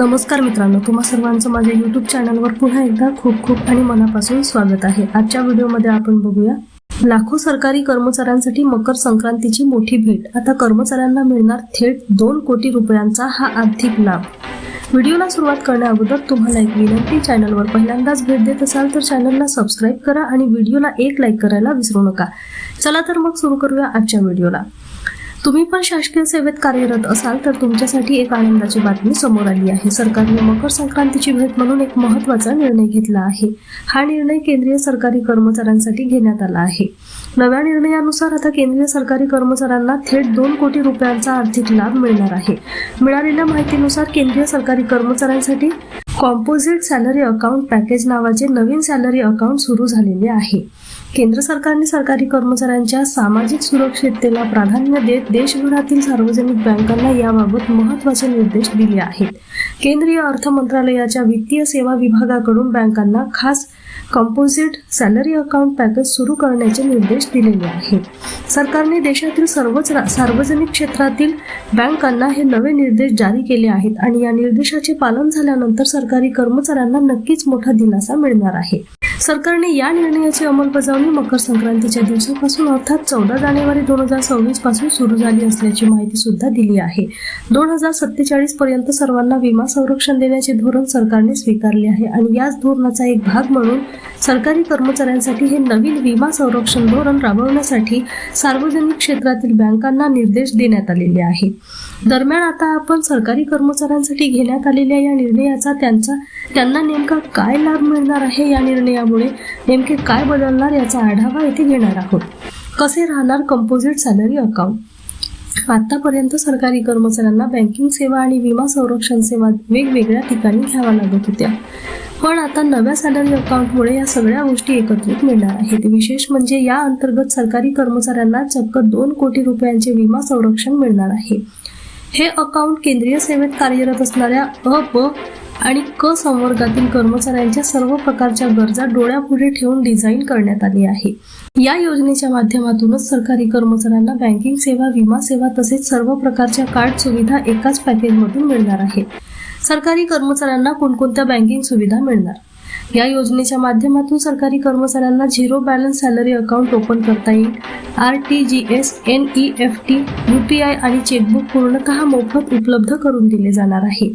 नमस्कार मित्रांनो तुम्हा सर्वांचं माझ्या युट्यूब चॅनलवर पुन्हा एकदा खूप खूप आणि मनापासून स्वागत आहे. आजच्या व्हिडिओमध्ये आपण बघूया लाखो सरकारी कर्मचाऱ्यांसाठी मकर संक्रांतीची मोठी भेट. आता कर्मचाऱ्यांना मिळणार थेट दोन कोटी रुपयांचा हा आर्थिक लाभ. व्हिडिओला सुरुवात करण्या अगोदर तुम्हाला एक विनंती चॅनलवर पहिल्यांदाच भेट देत असाल तर चॅनलला सबस्क्राईब करा आणि व्हिडिओला एक लाईक करायला विसरू नका. चला तर मग सुरू करूया आजच्या व्हिडिओला. तुम्ही पण शासकीय सेवेत कार्यरत असाल तर तुमच्यासाठी एक आनंदाची बातमी समोर आली आहे. सरकारने मकर संक्रांतीची भेट म्हणून एक महत्त्वाचा निर्णय घेतला आहे. हा निर्णय केंद्रीय सरकारी कर्मचाऱ्यांसाठी घेण्यात आला आहे. नव्या निर्णयानुसार आता केंद्रीय सरकारी कर्मचाऱ्यांना थेट दोन कोटी रुपयांचा आर्थिक लाभ मिळणार आहे. मिळालेल्या माहितीनुसार केंद्रीय सरकारी कर्मचाऱ्यांसाठी कॉम्पोजिट सॅलरी अकाउंट पॅकेज नावाचे नवीन सॅलरी अकाउंट सुरू झालेले आहे. केंद्र सरकारने सरकारी कर्मचाऱ्यांच्या सामाजिक सुरक्षिततेला प्राधान्य देत देशभरातील सार्वजनिक बँकांना याबाबत महत्त्वाचे निर्देश दिले आहेत. केंद्रीय अर्थ मंत्रालयाच्या वित्तीय सेवा विभागाकडून बँकांना खास कंपोजिट सॅलरी अकाउंट पॅकेज सुरू करण्याचे निर्देश दिलेले आहेत. सरकारने देशातील सर्वच सार्वजनिक क्षेत्रातील बँकांना हे नवे निर्देश जारी केले आहेत आणि या निर्देशाचे पालन झाल्यानंतर सरकारी कर्मचाऱ्यांना नक्कीच मोठा दिलासा मिळणार आहे. सरकारने या निर्णयाची अंमलबजावणी मकर संक्रांतीच्या दिवसापासून अर्थात चौदा जानेवारी दोन हजार सव्वीसपासून सुरू झाली असल्याची माहिती सुद्धा दिली आहे. दोन हजार सत्तेचाळीस पर्यंत सर्वांना विमा संरक्षण देण्याचे धोरण सरकारने स्वीकारले आहे आणि याच धोरणाचा एक भाग म्हणून सरकारी कर्मचाऱ्यांसाठी हे नवीन विमा संरक्षण धोरण राबवण्यासाठी सार्वजनिक क्षेत्रातील बँकांना निर्देश देण्यात आलेले आहेत दरम्यान आता आपण सरकारी कर्मचाऱ्यांसाठी घेण्यात आलेल्या या निर्णयाचा त्यांचा त्यांना नेमका काय लाभ मिळणार आहे या निर्णयामुळे नेमके काय बदलणार याचा आढावा येथे घेणार आहोत. कसे राहणार कंपोजिट सॅलरी अकाउंट आतापर्यंत सरकारी कर्मचाऱ्यांना बँकिंग सेवा आणि विमा संरक्षण सेवा वेगवेगळ्या ठिकाणी घ्याव्या लागत होत्या. पण आता नव्या सॅलरी अकाउंटमुळे या सगळ्या गोष्टी एकत्रित मिळणार आहेत. विशेष म्हणजे या अंतर्गत सरकारी कर्मचाऱ्यांना चक्क दोन कोटी रुपयांचे विमा संरक्षण मिळणार आहे. हे अकाउंट केंद्रीय सेवेत कार्यरत असणाऱ्या अ ब आणि क संवर्गातील कर्मचाऱ्यांच्या सर्व प्रकारच्या गरजा डोळ्यापुढे ठेवून डिझाईन करण्यात आली आहे. या योजनेच्या माध्यमातूनच सरकारी कर्मचाऱ्यांना बँकिंग सेवा विमा सेवा तसेच सर्व प्रकारच्या कार्ड सुविधा एकाच पॅकेजमधून मिळणार आहेत. सरकारी कर्मचाऱ्यांना कोणकोणत्या बँकिंग सुविधा मिळणार? या योजनेच्या माध्यमातून सरकारी कर्मचाऱ्यांना zero balance salary account open करता येईल. R T G S N E F T U P I आणि चेकबुक पूर्णतः मोफत उपलब्ध करून दिले जाणार आहे.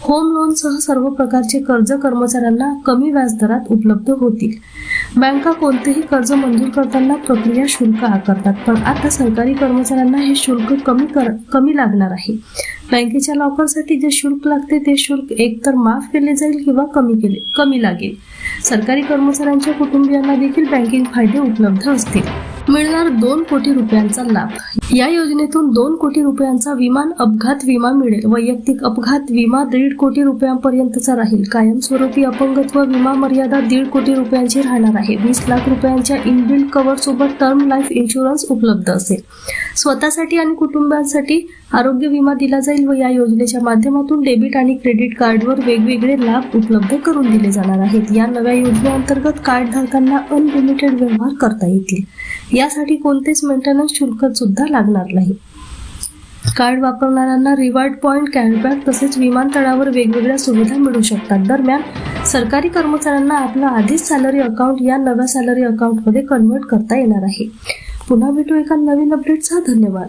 होम लोनसह सर्व प्रकारचे कर्ज कर्मचाऱ्यांना कमी व्याजदरात उपलब्ध होतील. बँका कोणतेही कर्ज मंजूर करताना प्रक्रिया शुल्क आकारतात पण आता सरकारी कर्मचाऱ्यांना हे शुल्क कमी कर कमी लागणार आहे. बँकेच्या लॉकरसाठी जे शुल्क लागते ते शुल्क एकतर माफ केले जाईल किंवा कमी केले कमी लागेल. सरकारी कर्मचाऱ्यांच्या कुटुंबियांना देखील बँकिंग फायदे उपलब्ध असतील. मिळणार दोन कोटी रुपयांचा लाभ. या योजनेतून दोन कोटी रुपयांचा विमान अपघात विमा मिळेल. वैयक्तिक अपघात विमा दीड कोटी रुपयांपर्यंतचा राहील. कायमस्वरूपी अपंगत्व विमा मर्यादा दीड कोटी रुपयांची राहणार आहे. वीस लाख रुपयांच्या इनबिल्ड कव्हर सोबत टर्म लाईफ इन्शुरन्स उपलब्ध असेल. स्वतःसाठी आणि कुटुंबांसाठी आरोग्य विमा दिला जाईल व या योजनेच्या माध्यमातून डेबिट आणि क्रेडिट कार्डवर वेगवेगळे लाभ उपलब्ध करून दिले जाणार आहेत. या नव्या योजनेअंतर्गत कार्डधारकांना अनलिमिटेड व्यवहार करता येतील. यासाठी कोणतेच मेंटेनन्स शुल्क सुद्धा लागणार नाही. कार्ड वापरणाऱ्यांना रिवॉर्ड पॉइंट कॅशबॅक तसेच विमानतळावर वेगवेगळ्या सुविधा मिळू शकतात. दरम्यान सरकारी कर्मचाऱ्यांना आपलं आधीच सॅलरी अकाउंट या नव्या सॅलरी अकाउंटमध्ये कन्व्हर्ट करता येणार आहे. पुन्हा भेटू एका नवीन अपडेटचा धन्यवाद.